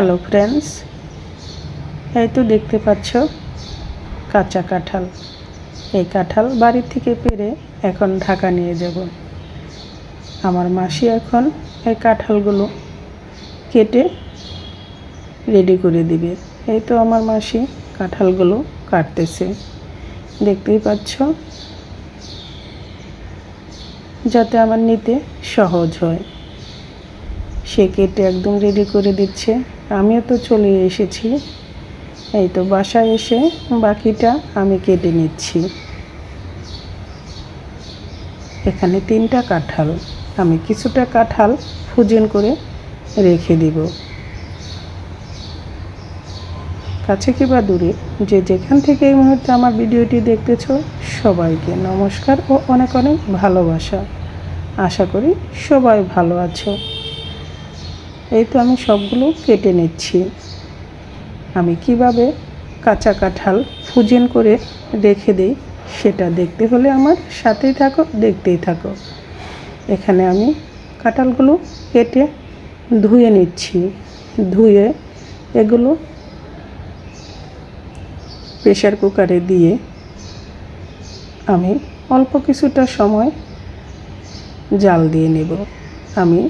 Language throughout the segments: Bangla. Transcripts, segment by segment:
হ্যালো ফ্রেন্ডস এই তো দেখতে পাচ্ছ কাঁচা কাঁঠাল। এই কাঁঠাল বাড়ি থেকে পেরে এখন ঢাকা নিয়ে যাব। আমার মাসি এখন এই কাঁঠালগুলো কেটে রেডি করে দিবে। এই তো আমার মাসি কাঁঠালগুলো কাটতেছে। দেখতেই পাচ্ছ? যাতে আমার নিতে সহজ হয়। সে কেটে একদম রেডি করে দিচ্ছে। আমিও তো চলে এসেছি। এই তো বাসায় এসে বাকিটা আমি কেটে নিচ্ছি। এখানে তিনটা কাঁঠাল। আমি কিছুটা কাঁঠাল ফুজন করে রেখে দিব। কাছে কি বা দূরে, যে যেখান থেকে এই মুহূর্তে আমার ভিডিওটি দেখতেছ, সবাইকে নমস্কার ও অনেক অনেক ভালোবাসা। আশা করি সবাই ভালো আছো। এই তো আমি সবগুলো কেটে নিচ্ছি। আমি কীভাবে কাঁচা কাঁঠাল ফুজেন করে রেখে দিই সেটা দেখতে হলে আমার সাথেই থাকো, দেখতেই থাকো। এখানে আমি কাঁঠালগুলো কেটে ধুয়ে নিচ্ছি। ধুয়ে এগুলো প্রেশার কুকারে দিয়ে আমি অল্প কিছুটা সময় জাল দিয়ে নেব। আমি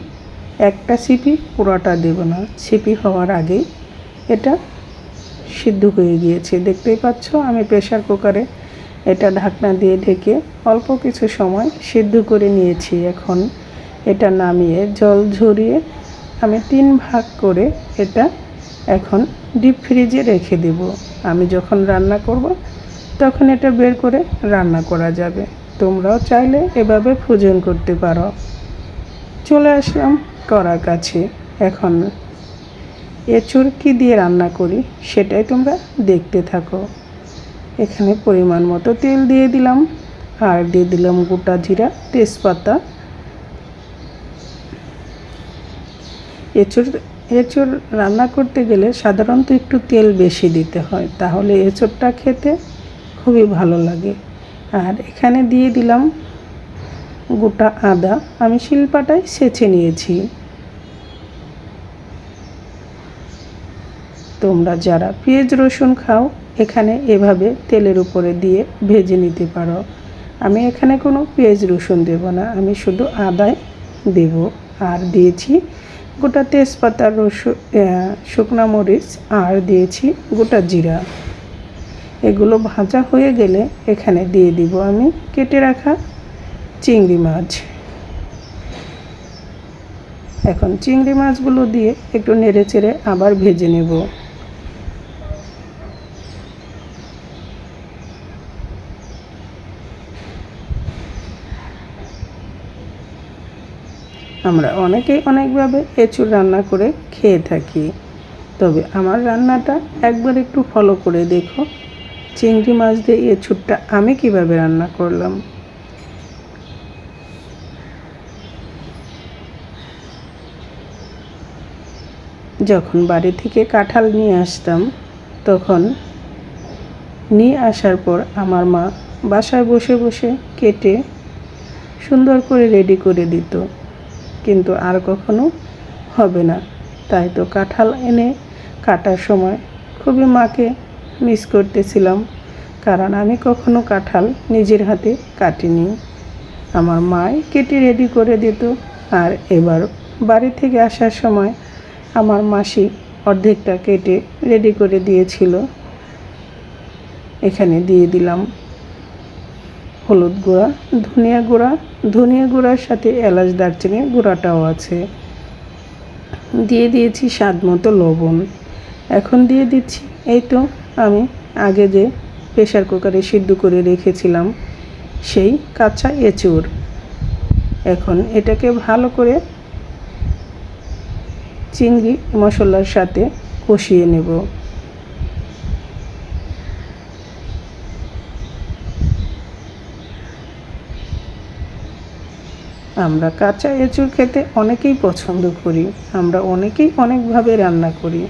একটা সিপি পুরোটা দেব না। সিপি হওয়ার আগেই এটা সিদ্ধ হয়ে গিয়েছে। দেখতেই পাচ্ছ, আমি প্রেশার কুকারে এটা ঢাকনা দিয়ে ঢেকে অল্প কিছু সময় সিদ্ধ করে নিয়েছি। এখন এটা নামিয়ে জল ঝরিয়ে আমি তিন ভাগ করে এটা এখন ডিপ ফ্রিজে রেখে দেব। আমি যখন রান্না করব, তখন এটা বের করে রান্না করা যাবে। তোমরাও চাইলে এভাবে ফুজন করতে পারো। চলে আসলাম করার কাছে এখন। এঁচুর কী দিয়ে রান্না করি, সেটাই তোমরা দেখতে থাকো। এখানে পরিমাণ মতো তেল দিয়ে দিলাম, আর দিয়ে দিলাম গোটা জিরা, তেজপাতা। এঁচুর এঁচুর রান্না করতে গেলে সাধারণত একটু তেল বেশি দিতে হয়, তাহলে এঁচুরটা খেতে খুবই ভালো লাগে। আর এখানে দিয়ে দিলাম গোটা আদা। আমি শিলপাটায় সেচে নিয়েছি। তোমরা যারা পেঁয়াজ, রসুন খাও, এখানে এভাবে তেলের উপরে দিয়ে ভেজে নিতে পারো। আমি এখানে কোনো পেঁয়াজ, রসুন দেব না, আমি শুধু আদায় দেব। আর দিয়েছি গোটা তেজপাতা, রসুন শুকনো মরিচ, আর দিয়েছি গোটা জিরা। এগুলো ভাজা হয়ে গেলে এখানে দিয়ে দিব আমি কেটে রাখা চিংড়ি মাছ। এখন চিংড়ি মাছগুলো দিয়ে একটু নেড়ে চেড়ে আবার ভেজে নেব। আমরা অনেকেই অনেকভাবে এঁচুর রান্না করে খেয়ে থাকি। তবে আমার রান্নাটা একবার একটু ফলো করে দেখো। চিংড়ি মাছ দিয়ে এঁচুরটা আমি কীভাবে রান্না করলাম। যখন বাড়ি থেকে কাঁঠাল নিয়ে আসতাম, তখন নিয়ে আসার পর আমার মা বাসায় বসে বসে কেটে সুন্দর করে রেডি করে দিত। কিন্তু আর কখনো হবে না। তাই তো কাঁঠাল এনে কাটার সময় খুবই মাকে মিস করতেছিলাম, কারণ আমি কখনো কাঁঠাল নিজের হাতে কাটিনি। আমার মাই কেটে রেডি করে দিত, আর এবার বাড়ি থেকে আসার সময় আমার মাসি অর্ধেকটা কেটে রেডি করে দিয়েছিল। এখানে দিয়ে দিলাম। হলুদ গুঁড়া, ধনিয়া গুঁড়া, ধনিয়া গুঁড়ার সাথে এলাচ দারচিনির গুঁড়াটাও আছে। দিয়ে দিয়েছি স্বাদ মতো লবণ। এখন দিয়ে দিচ্ছি, এই তো আমি আগে যে প্রেশার কুকারে সিদ্ধ করে রেখেছিলাম, সেই কাঁচা এঁচুর। এখন এটাকে ভালো করে চিংড়ি মশলার সাথে কষিয়ে নেব। আমরা কাঁচা এঁচুর খেতে অনেকেই পছন্দ করি, আমরা অনেকেই অনেকভাবে রান্না করি।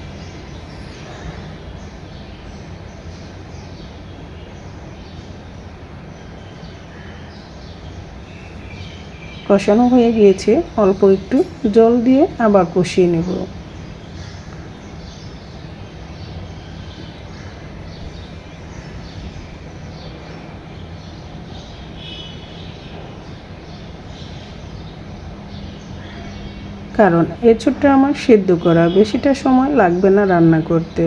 কষানো হয়ে গিয়েছে, অল্প একটু জল দিয়ে আবার কষিয়ে নেব। কারণ এঁচুড়টা আমার সেদ্ধ করা, বেশিটা সময় লাগবে না রান্না করতে।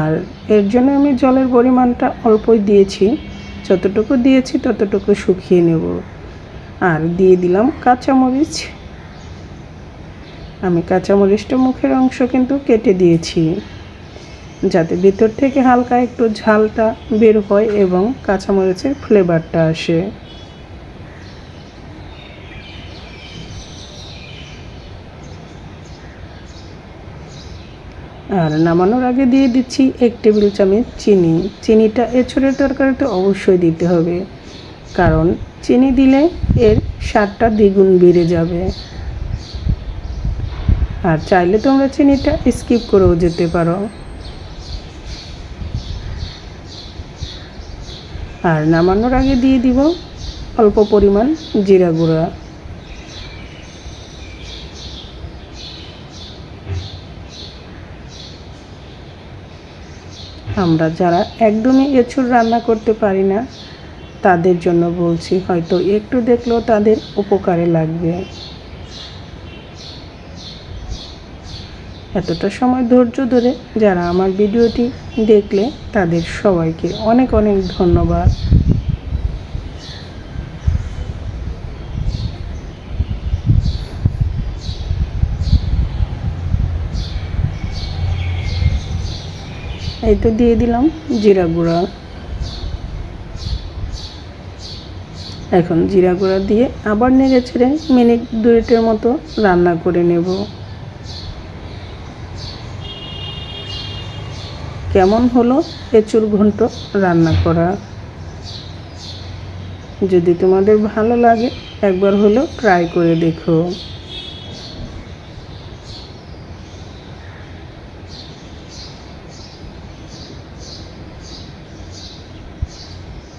আর এর জন্য আমি জলের পরিমাণটা অল্পই দিয়েছি, যতটুকু দিয়েছি ততটুকু শুকিয়ে নেব। আর দিয়ে দিলাম কাঁচামরিচ। আমি কাঁচামরিচটা মুখের অংশ কিন্তু কেটে দিয়েছি, যাতে ভিতর থেকে হালকা একটু ঝালটা বের হয় এবং কাঁচামরিচের ফ্লেভারটা আসে। আর নামানোর আগে দিয়ে দিচ্ছি এক টেবিল চামচ চিনি। চিনিটা এছরের তরকারিতে অবশ্যই দিতে হবে। কারণ চিনি দিলে এর স্বাদটা দ্বিগুণ বেড়ে যাবে। আর চাইলে তোমরা চিনিটা স্কিপ করেও যেতে পারো। আর নামানোর আগে দিয়ে দিব অল্প পরিমাণ জিরা গুঁড়া। আমরা যারা একদমই এঁচুর রান্না করতে পারি না, তাদের জন্য বলছি, হয়তো একটু দেখলেও তাদের উপকারে লাগবে। এতটা সময় ধৈর্য ধরে যারা আমার ভিডিওটি দেখলে, তাদের সবাইকে অনেক অনেক ধন্যবাদ। এই তো দিয়ে দিলাম জিরা গুঁড়া। এখন জিরা গুঁড়া দিয়ে আবার নেড়ে ছেড়ে মিনিট দুইটের মতো রান্না করে নেব। কেমন হলো এঁচুর ঘন্ট রান্না করা? যদি তোমাদের ভালো লাগে, একবার হলো ট্রাই করে দেখো।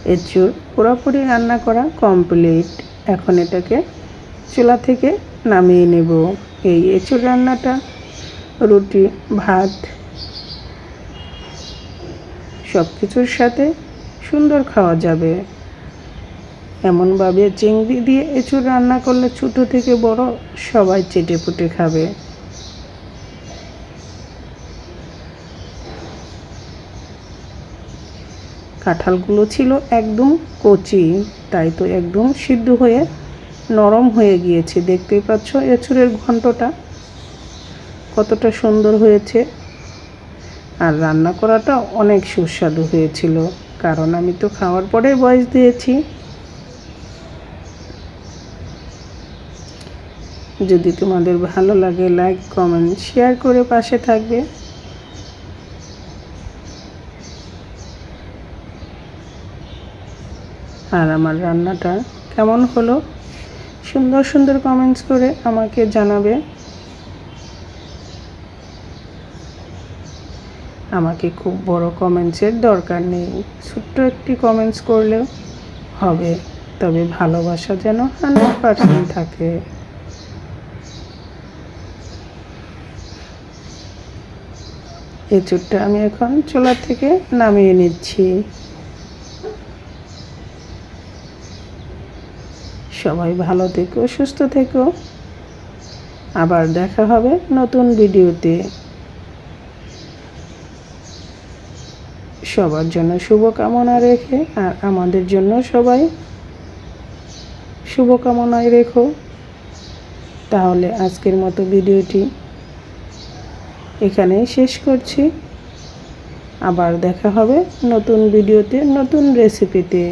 এঁচুর পুরোপুরি রান্না করা কমপ্লিট এখন এটাকে চুলা থেকে নামিয়ে নেব। এই এঁচুর রান্নাটা, রুটি, ভাত সব কিছুর সাথে সুন্দর খাওয়া যাবে। এমনভাবে চিংড়ি দিয়ে এঁচুড় রান্না করলে ছোটো থেকে বড় সবাই চেটে পুটে খাবে। কাঁঠালগুলো ছিল একদম কচি, তাই তো একদম সিদ্ধ হয়ে নরম হয়ে গিয়েছে। দেখতেই পাচ্ছ এছুরের ঘন্টটা, কতটা সুন্দর হয়েছে। আর রান্না করাটা অনেক সুস্বাদু হয়েছিল, কারণ আমি তো খাওয়ার পরে বয়স দিয়েছি। যদি তোমাদের ভালো লাগে লাইক কমেন্ট শেয়ার করে পাশে থাকবে। আর আমার রান্নাটা কেমন হলো? সুন্দর সুন্দর কমেন্টস করে আমাকে জানাবে। আমাকে খুব বড় কমেন্টসের দরকার নেই। ছোট্ট একটি কমেন্টস করলেও হবে, তবে ভালোবাসা যেন হান্ড্রেড পার্সেন্ট থাকে। এই চুটটা আমি এখন চোলার থেকে নামিয়ে নিচ্ছি। সবাই ভালো থেকো, সুস্থ থেকো। আবার দেখা হবে নতুন ভিডিওতে। সবার জন্য শুভকামনা রেখে, আর আমাদের জন্য সবাই শুভকামনায় রেখো। তাহলে আজকের মতো ভিডিওটি এখানেই শেষ করছি। আবার দেখা হবে নতুন ভিডিওতে, নতুন রেসিপিতে।